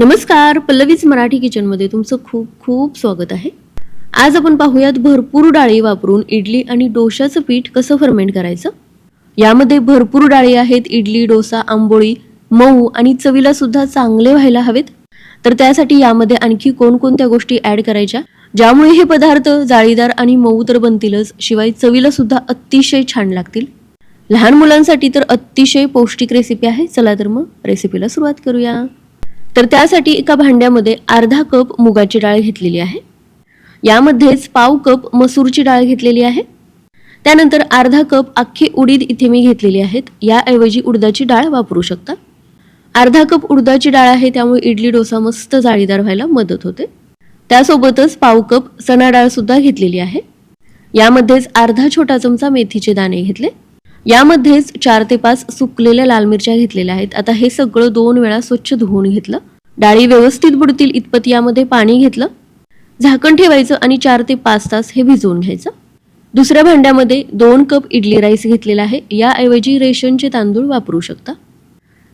नमस्कार पल्लवीच मराठी किचनमध्ये तुमचं खूप खूप स्वागत आहे. आज आपण पाहूयात भरपूर डाळी वापरून इडली आणि डोशाचं पीठ कसं फर्मेंट करायचं? यामध्ये भरपूर डाळी आहेत इडली डोसा आंबोळी मऊ आणि चवीला सुद्धा चांगले व्हायला हवेत. तर त्यासाठी यामध्ये आणखी कोणकोणत्या गोष्टी ॲड करायच्या? ज्यामुळे हे पदार्थ जाळीदार आणि मऊ तर बनतीलच शिवाय चवीला सुद्धा अतिशय छान लागतील. लहान मुलांसाठी तर अतिशय पौष्टिक रेसिपी आहे. चला तर मग रेसिपीला सुरुवात करूया. तर त्यासाठी एका भांड्यामध्ये अर्धा कप मुगाची डाळ घेतलेली आहे. यामध्येच पाव कप मसूरची डाळ घेतलेली आहे. त्यानंतर अर्धा कप अख्खी उडीद इथे मी घेतलेली आहेत. याऐवजी उडदाची डाळ वापरू शकता. अर्धा कप उडदाची डाळ आहे त्यामुळे इडली डोसा मस्त जाळीदार व्हायला मदत होते. त्यासोबतच पाव कप चणा डाळ सुद्धा घेतलेली आहे. यामध्येच अर्धा छोटा चमचा मेथीचे दाणे घेतले. यामध्येच चार ते पाच सुकलेल्या लाल मिरच्या घेतलेल्या आहेत. आता हे सगळं दोन वेळा स्वच्छ धुवून घेतलं. डाळी व्यवस्थित बुडतील इतपत यामध्ये पाणी घेतलं. झाकण ठेवायचं आणि चार ते पाच तास हे भिजवून घ्यायचं. दुसऱ्या भांड्यामध्ये दोन कप इडली राईस घेतलेला आहे. याऐवजी रेशनचे तांदूळ वापरू शकता.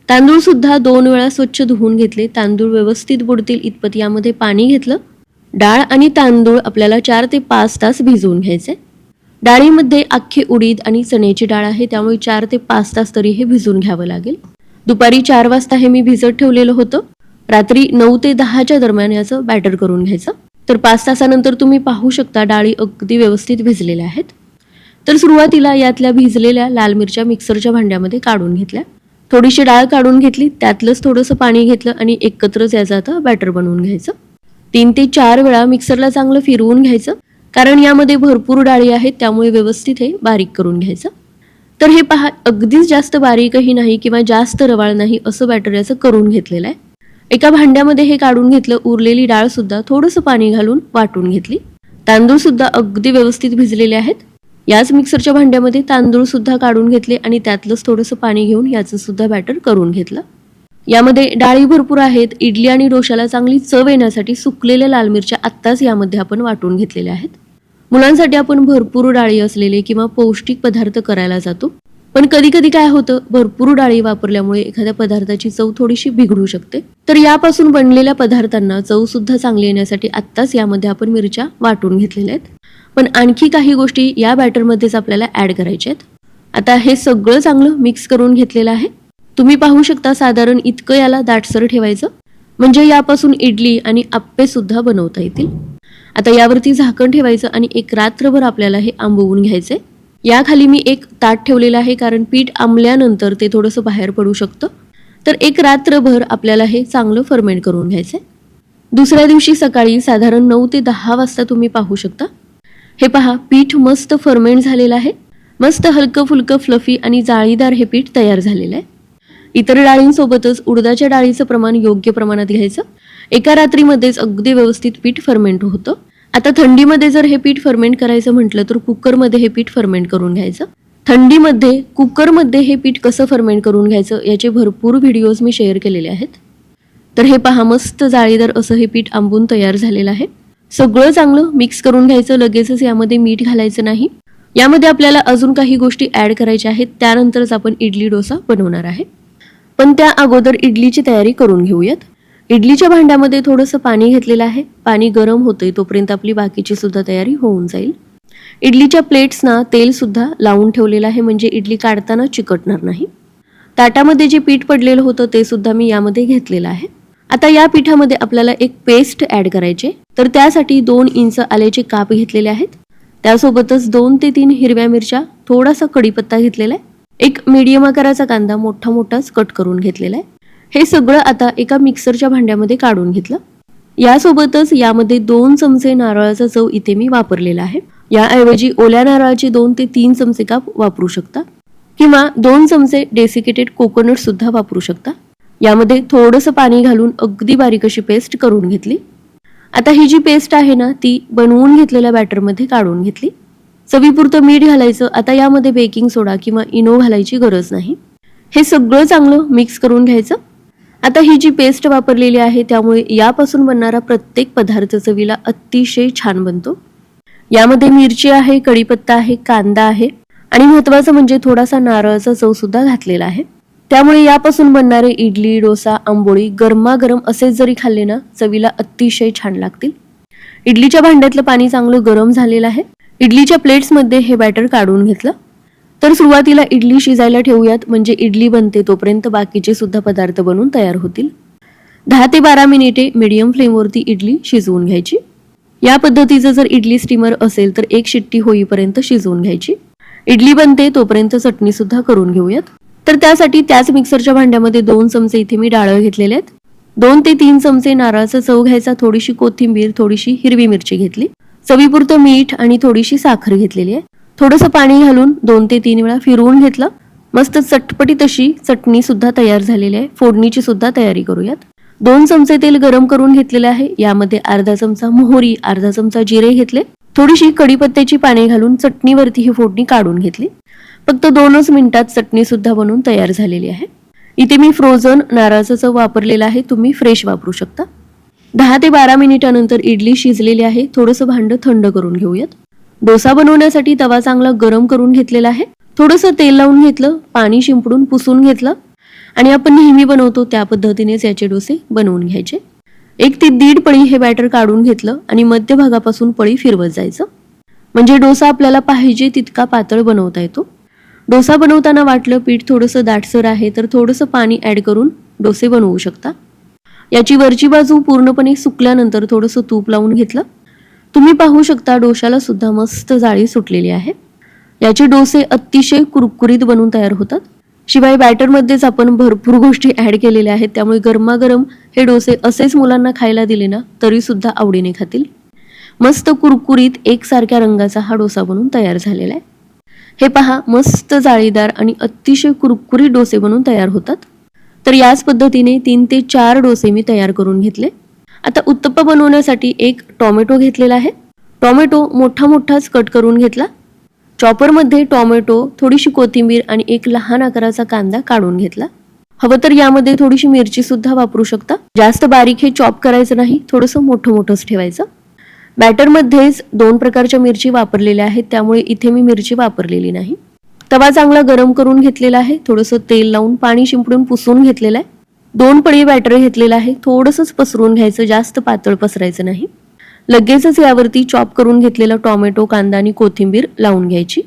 तांदूळ सुद्धा दोन वेळा स्वच्छ धुवून घेतले. तांदूळ व्यवस्थित बुडतील इतपत यामध्ये पाणी घेतलं. डाळ आणि तांदूळ आपल्याला चार ते पाच तास भिजवून घ्यायचे. डाळीमध्ये अख्खी उडीद आणि चण्याची डाळ आहे त्यामुळे चार ते पाच तास तरी हे भिजवून घ्यावं लागेल. दुपारी चार वाजता हे मी भिजत ठेवलेलं होतं. रात्री नऊ ते दहाच्या दरम्यान याचं बॅटर करून घ्यायचं. तर पाच तासानंतर तुम्ही पाहू शकता डाळी अगदी व्यवस्थित भिजलेल्या आहेत. तर सुरुवातीला यातल्या भिजलेल्या लाल मिरच्या मिक्सरच्या भांड्यामध्ये काढून घेतल्या. थोडीशी डाळ काढून घेतली त्यातलंच थोडंसं पाणी घेतलं आणि एकत्रच याचं आता बॅटर बनवून घ्यायचं. तीन ते चार वेळा मिक्सरला चांगलं फिरवून घ्यायचं. कारण यामध्ये भरपूर डाळी आहेत त्यामुळे व्यवस्थित हे बारीक करून घ्यायचं. तर हे पहा अगदीच जास्त बारीकही नाही किंवा जास्त रवाळ नाही असं बॅटर याचं करून घेतलेलं आहे. एका भांड्यामध्ये हे काढून घेतलं उरलेली डाळ सुद्धा थोडंसं पाणी घालून वाटून घेतली. तांदूळ सुद्धा अगदी व्यवस्थित भिजलेले आहेत. याच मिक्सरच्या भांड्यामध्ये तांदूळ सुद्धा काढून घेतले आणि त्यातलंच थोडंसं पाणी घेऊन याचं सुद्धा बॅटर करून घेतलं. यामध्ये डाळी भरपूर आहेत इडली आणि डोशाला चांगली चव येण्यासाठी सुकलेल्या लाल मिरच्या आत्ताच यामध्ये आपण वाटून घेतलेल्या आहेत. मुलांसाठी आपण भरपूर डाळी असलेले किंवा पौष्टिक पदार्थ करायला जातो. पण कधी कधी काय होतं भरपूर डाळी वापरल्यामुळे एखाद्या पदार्थाची चव थोडीशी बिघडू शकते. तर यापासून बनलेल्या पदार्थांना चव सुद्धा चांगली येण्यासाठी आत्ताच यामध्ये आपण मिरच्या वाटून घेतलेल्या आहेत. पण आणखी काही गोष्टी या बॅटरमध्येच आपल्याला ऍड करायच्या आहेत. आता हे सगळं चांगलं मिक्स करून घेतलेलं आहे. तुम्ही पाहू शकता साधारण इतकं याला दाटसर ठेवायचं. म्हणजे यापासून इडली आणि आप्पे सुद्धा बनवता येतील. आता यावरती झाकण ठेवायचं आणि एक रात्रभर आपल्याला हे आंबवून घ्यायचे. याखाली मी एक ताट ठेवलेलं आहे कारण पीठ आंबल्यानंतर ते थोडंसं बाहेर पडू शकतं. तर एक रात्रभर आपल्याला हे चांगलं फर्मेंट करून घ्यायचं दुसऱ्या दिवशी सकाळी साधारण नऊ ते दहा वाजता तुम्ही पाहू शकता. हे पहा पीठ मस्त फर्मेंट झालेलं आहे. मस्त हलकं फुलकं फ्लफी आणि जाळीदार हे पीठ तयार झालेलं आहे. इतर डाळींसोबतच उडदाच्या डाळीचं प्रमाण योग्य प्रमाणात घ्यायचं. एका रात्रीमध्येच अगदी व्यवस्थित पीठ फर्मेंट होतं. आता थंडीमध्ये जर हे पीठ फर्मेंट करायचं म्हटलं तर कुकरमध्ये हे पीठ फर्मेंट करून घ्यायचं. थंडीमध्ये कुकरमध्ये हे पीठ कसं फर्मेंट करून घ्यायचं याचे भरपूर व्हिडिओज मी शेअर केलेले आहेत. तर हे पहा मस्त जाळीदार असं हे पीठ आंबून तयार झालेलं आहे. सगळं चांगलं मिक्स करून घ्यायचं लगेचच यामध्ये मीठ घालायचं नाही. यामध्ये आपल्याला अजून काही गोष्टी ॲड करायच्या आहेत त्यानंतरच आपण इडली डोसा बनवणार आहे. पण त्या अगोदर इडलीची तयारी करून घेऊयात. इडलीच्या भांड्यामध्ये थोडंसं पाणी घेतलेलं आहे. पाणी गरम होतंय तोपर्यंत आपली बाकीची सुद्धा तयारी होऊन जाईल. इडलीच्या प्लेट्सना तेल सुद्धा लावून ठेवलेलं आहे म्हणजे इडली काढताना चिकटणार नाही. ताटामध्ये जे पीठ पडलेलं होतं ते सुद्धा मी यामध्ये घेतलेलं आहे. आता या पिठामध्ये आपल्याला एक पेस्ट ऍड करायचे. तर त्यासाठी दोन इंच आल्याचे काप घेतलेले आहेत. त्यासोबतच दोन ते तीन हिरव्या मिरच्या थोडासा कढीपत्ता घेतलेला आहे. एक मीडियम आकाराचा कांदा मोठा मोठाच कट करून घेतलेला आहे. हे सगळं आता एका मिक्सरच्या भांड्यामध्ये काढून घेतलं. यासोबतच यामध्ये दोन चमचे नारळाचा चव इथे मी वापरलेला आहे. याऐवजी ओल्या नारळाचे दोन ते तीन चमचे काप वापरू शकता. किंवा दोन चमचे डेसिकेटेड कोकोनट सुद्धा वापरू शकता. यामध्ये थोडंसं पाणी घालून अगदी बारीक अशी पेस्ट करून घेतली. आता ही जी पेस्ट आहे ना ती बनवून घेतलेल्या बॅटरमध्ये काढून घेतली. चवीपुरतं मीठ घालायचं आता यामध्ये बेकिंग सोडा किंवा इनो घालायची गरज नाही. हे सगळं चांगलं मिक्स करून घ्यायचं. आता ही जी पेस्ट वापरलेली आहे त्यामुळे यापासून बनणारा प्रत्येक पदार्थ चवीला अतिशय छान बनतो. यामध्ये मिरची आहे कढीपत्ता आहे कांदा आहे आणि महत्वाचं म्हणजे थोडासा नारळाचा चव सुद्धा घातलेला आहे. त्यामुळे यापासून बनणारे इडली डोसा आंबोळी गरमागरम असेच जरी खाल्ले ना चवीला अतिशय छान लागतील. इडलीच्या भांड्यातलं पाणी चांगलं गरम झालेलं आहे. इडलीच्या प्लेट्समध्ये हे बॅटर काढून घेतलं. तर सुरुवातीला इडली शिजायला ठेवूयात म्हणजे इडली बनते तोपर्यंत बाकीचे सुद्धा पदार्थ बनवून तयार होतील. दहा ते बारा मिनिटे मीडियम फ्लेमवरती इडली शिजवून घ्यायची. या पद्धतीचं जर इडली स्टीमर असेल तर एक शिट्टी होईपर्यंत शिजवून घ्यायची. इडली बनते तोपर्यंत चटणी सुद्धा करून घेऊयात. तर त्यासाठी त्याच मिक्सरच्या भांड्यामध्ये दोन चमचे इथे मी डाळ घेतलेले आहेत. दोन ते तीन चमचे नारळाचा चव घ्यायचा थोडीशी कोथिंबीर थोडीशी हिरवी मिरची घेतली. चवीपुरतं मीठ आणि थोडीशी साखर घेतलेली आहे. थोडंसं पाणी घालून दोन ते तीन वेळा फिरवून घेतलं. मस्त चटपटी तशी चटणी सुद्धा तयार झालेली आहे. फोडणीची सुद्धा तयारी करूयात. दोन चमचे तेल गरम करून घेतलेले आहे. यामध्ये अर्धा चमचा मोहरी अर्धा चमचा जिरे घेतले. थोडीशी कडीपत्त्याची पाने घालून चटणीवरती ही फोडणी काढून घेतली. फक्त दोनच मिनिटात चटणी सुद्धा बनवून तयार झालेली आहे. इथे मी फ्रोझन नारळाचं चव वापरलेलं आहे. तुम्ही फ्रेश वापरू शकता. दहा ते बारा मिनिटानंतर इडली शिजलेली आहे. थोडंसं भांडं थंड करून घेऊयात. डोसा बनवण्यासाठी तवा चांगला गरम करून घेतलेला आहे. थोडंसं तेल लावून घेतलं पाणी शिंपडून पुसून घेतलं आणि आपण नेहमी बनवतो त्या पद्धतीनेच याचे डोसे बनवून घ्यायचे. एक ते दीड पळी हे बॅटर काढून घेतलं आणि मध्यभागापासून पळी फिरवत जायचं. म्हणजे डोसा आपल्याला पाहिजे तितका पातळ बनवता येतो. डोसा बनवताना वाटलं पीठ थोडंसं दाटसर आहे तर थोडंसं पाणी ॲड करून डोसे बनवू शकता. याची वरची बाजू पूर्णपणे सुकल्यानंतर थोडंसं तूप लावून घेतलं. तुम्ही पाहू शकता डोशाला सुद्धा मस्त जाळी सुटलेली आहे. याचे डोसे अतिशय कुरकुरीत बनून तयार होतात. शिवाय बॅटरमध्येच आपण भरपूर गोष्टी ॲड केलेल्या आहेत. त्यामुळे गरमागरम हे डोसे असेच मुलांना खायला दिले ना तरी सुद्धा आवडीने खातील. मस्त कुरकुरीत एकसारख्या रंगाचा हा डोसा बनून तयार झालेला आहे. हे पहा मस्त जाळीदार आणि अतिशय कुरकुरीत डोसे बनून तयार होतात. तर याच पद्धतीने तीन ते चार डोसे मी तयार करून घेतले. आता उत्तप्पा बनवण्यासाठी एक टॉमॅटो घेतलेला आहे. टॉमॅटो मोठा मोठाच कट करून घेतला. चॉपरमध्ये टॉमॅटो थोडीशी कोथिंबीर आणि एक लहान आकाराचा कांदा काढून घेतला. हवं तर यामध्ये थोडीशी मिरची सुद्धा वापरू शकता. जास्त बारीक हे चॉप करायचं नाही थोडंसं मोठं मोठंच ठेवायचं. बॅटरमध्येच दोन प्रकारच्या मिरची वापरलेल्या आहेत त्यामुळे इथे मी मिरची वापरलेली नाही. तवा चांगला गरम करून घेतलेला आहे. थोडंसं तेल लावून पाणी शिंपडून पुसून घेतलेलं आहे. दोन पळी बॅटर घेतलेलं आहे. थोडंसंच पसरून घ्यायचं जास्त पातळ पसरायचं नाही. लगेचच यावरती चॉप करून घेतलेला टोमॅटो कांदा आणि कोथिंबीर लावून घ्यायची.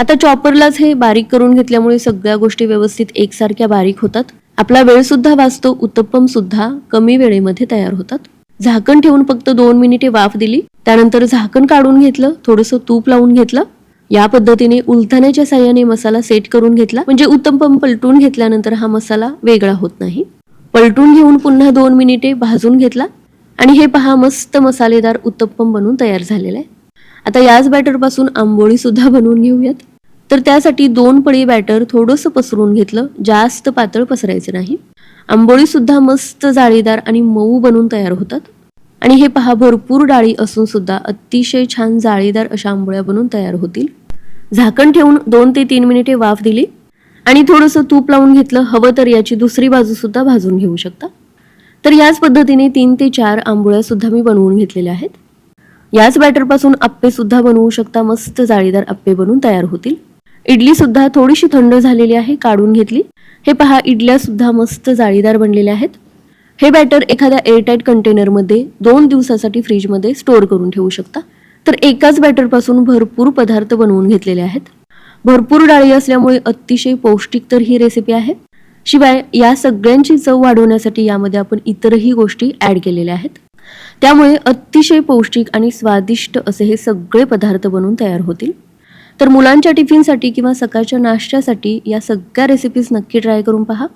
आता चॉपरलाच हे बारीक करून घेतल्यामुळे सगळ्या गोष्टी व्यवस्थित एकसारख्या बारीक होतात. आपला वेळ सुद्धा वाचतो उत्तप्पम सुद्धा कमी वेळेमध्ये तयार होतात. झाकण ठेवून फक्त दोन मिनिटे वाफ दिली. त्यानंतर झाकण काढून घेतलं थोडंसं तूप लावून घेतलं. या पद्धतीने उलथण्याच्या साह्याने मसाला सेट करून घेतला. म्हणजे उत्तप्पम पलटून घेतल्यानंतर हा मसाला वेगळा होत नाही. पलटून घेऊन पुन्हा दोन मिनिटे भाजून घेतला. आणि हे पहा मस्त मसालेदार उत्तप्पम बनवून तयार झालेलं आहे. आता याच बॅटरपासून आंबोळीसुद्धा आंबोळी सुद्धा बनवून घेऊयात. तर त्यासाठी दोन पळी बॅटर थोडंसं पसरून घेतलं. जास्त पातळ पसरायचं नाही. आंबोळी सुद्धा मस्त जाळीदार आणि मऊ बनून तयार होतात. आणि हे पहा भरपूर डाळी असून सुद्धा अतिशय छान जाळीदार अशा आंबोळ्या बनून तयार होतील. झाकण ठेवून दोन ते तीन मिनिटे वाफ दिली. आणि थोडंसं तूप लावून घेतलं हवं तर याची दुसरी बाजू सुद्धा भाजून घेऊ शकता. तर याच पद्धतीने तीन ते चार आंबोळ्या सुद्धा मी बनवून घेतलेल्या आहेत. याच बॅटरपासून आप्पे सुद्धा बनवू शकता मस्त जाळीदार आप्पे बनवून तयार होतील. इडली सुद्धा थोडीशी थंड झालेली आहे काढून घेतली. हे पहा इडल्या सुद्धा मस्त जाळीदार बनलेल्या आहेत. हे बॅटर एखाद्या एअरटाईट कंटेनरमध्ये दोन दिवसासाठी फ्रीजमध्ये स्टोअर करून ठेवू शकता. तर एकाच बॅटरपासून भरपूर पदार्थ बनवून घेतलेले आहेत. भरपूर डाळी असल्यामुळे अतिशय पौष्टिक तर ही रेसिपी आहे. शिवाय या सगळ्यांची चव वाढवण्यासाठी यामध्ये आपण इतरही गोष्टी ऍड केलेल्या आहेत. त्यामुळे अतिशय पौष्टिक आणि स्वादिष्ट असे हे सगळे पदार्थ बनवून तयार होतील. तर मुलांच्या टिफिनसाठी किंवा सकाळच्या नाश्त्यासाठी या सगळ्या रेसिपीज नक्की ट्राय करून पहा.